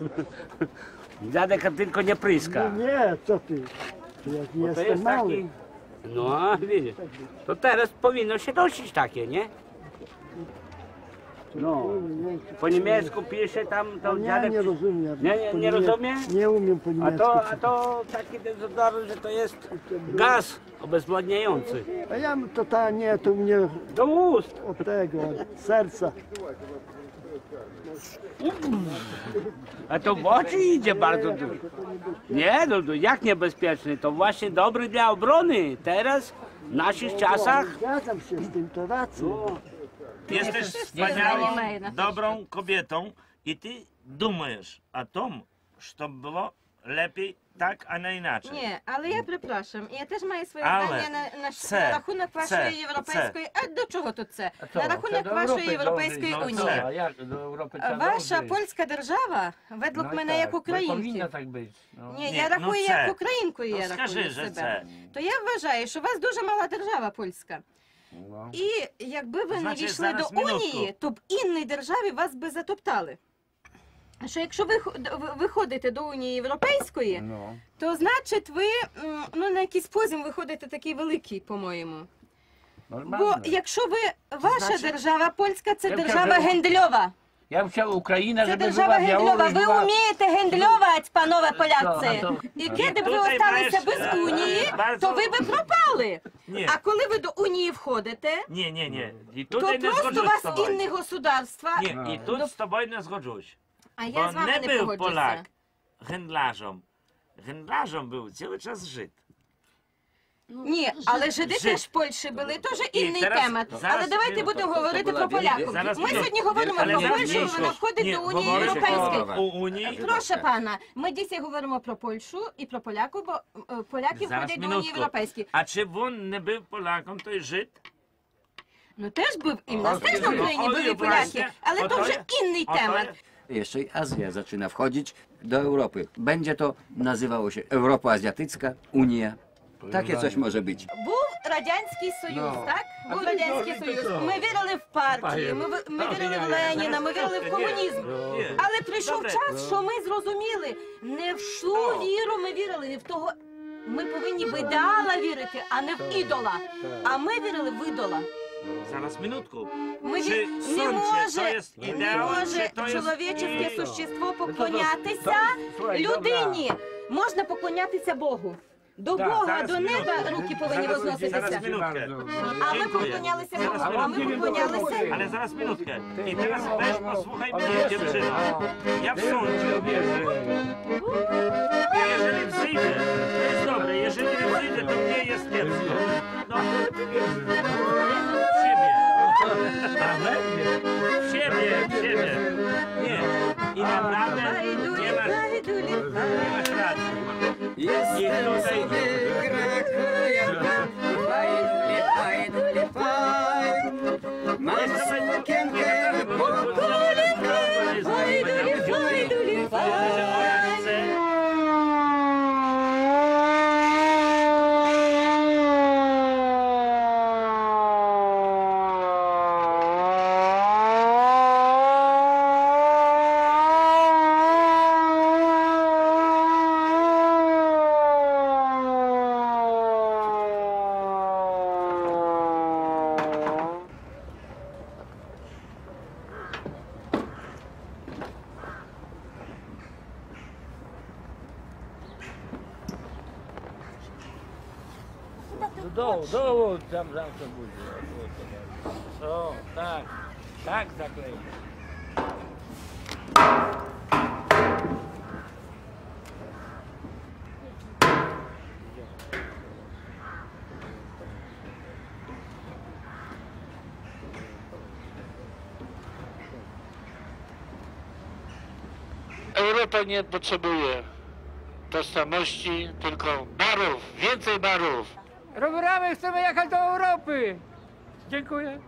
Dziadek tylko nie pryska. No nie, co ty? Ja nie To jestem jest mały. taki... No, widzisz. To teraz powinno się nosić takie, nie? No. Po niemiecku pisze tam, to nie, dziadek... nie rozumiem. Nie, nie, Po nie rozumie? Nie umiem po A niemiecku. to, a to taki dezodorant, że to jest gaz obezwładniający. A ja to ta nie, to mnie Do ust. od tego, od serca. A to w oczy idzie bardzo dużo. Nie, no, no jak niebezpieczny? To właśnie dobry dla obrony. Teraz, w naszych czasach, Zgadzam się z tym, to racja. Jesteś wspaniałą, dobrą kobietą i ty думаешь о том, щоб було lepiej tak, a nie inaczej. Ні, але я припрошую, я теж маю своє Але здання на, на, ш- це- на рахунок вашої це- європейської. А до чого тут це? Co? На рахунок вашої європейської no унії. co? A jak do Europy trzeba Ваша dążyć. польська держава, ведлок No i мене tak, як bo українки. Powinno tak być. No. Ні, Ні, я ну рахую це- як українкою, Ну я скажи рахую себе. це. То я вважаю, що у вас дуже мала держава польська. No. І якби ви не Значить, війшли до зараз минутку. унії, то б інній державі вас би затоптали. Що якщо ви виходите до Унії Європейської, No. то значить ви ну, на якийсь позім виходите такий великий, по-моєму. Бо якщо ви ваша Значить- держава польська, це Я держава кажу- гендльова. Bym chciał Ukraina, Це держава гендльова. Ви вмієте гендльовати, панове А поляці. І де б ви осталися без е, унії, то ви би пропали. А коли ви до унії входите, ні, ні, ні. І то тут я просто у вас інне государства. Ні, і тут з тобою не згоджусь. А я Бо з вами не не був погоджуся. Полак гендлажем. Гендлажем був цілий час жит. Ні, але жиди Жид. теж в Польщі були, теж І інний зараз- темат. зараз Але давайте минутку. будемо говорити про поляків. Зараз Ми минутку. сьогодні говоримо Але про зараз Польщу, вона входить Ні, до Унії говориш Європейської. У Унії. Proszę pana, my dzisiaj говоримо про Польщу і про поляків, бо е, поляки Зараз входять до Унії минутку. Європейської. А чи він не був поляком, той жит? Ну теж був і в нас теж на Україні були поляки, але то вже інний темат. Jeszcze i Azja zaczyna wchodzić do Europy. Będzie to nazywało się Europa Azjatycka, Unia. Takie coś może być. Був радянський союз, Ну. так? Був радянський союз. Ми вірили в партії, ми, ви- ми вірили в Леніна, ми вірили в комунізм. Ні. Але прийшов час, що ми зрозуміли, не в ту віру ми вірили, не в того. Ми повинні в ідеала вірити, а не в ідола. А ми вірили в ідола. Зараз минутку. Ми Чи ві- не може, є не є ідол? существо поклонятися Słuchaj, людині. Можна поклонятися Богу. До Бога, зараз до неба минутку. руки повинні Зараз- возноситися. зараз минутку. А ми поклонялися Зараз Богу, а ми минутку. поклонялися. Але зараз минутку. І teraz weź posłuchaj mnie, dziewczyno. Ja w sądzie. Jeżeli wzyjdę, to jest dobre. Jeżeli nie wzyjdę, to mnie jest kiepsko. No. W siebie. W siebie, w siebie. Nie. I naprawdę nie masz, nie masz racji. I tutaj... dołu, dołu, tam zawsze będzie. O, tak, tak zaklei. Europa nie potrzebuje tożsamości, tylko barów, więcej barów. Rowerami chcemy jechać do Europy. Dziękuję.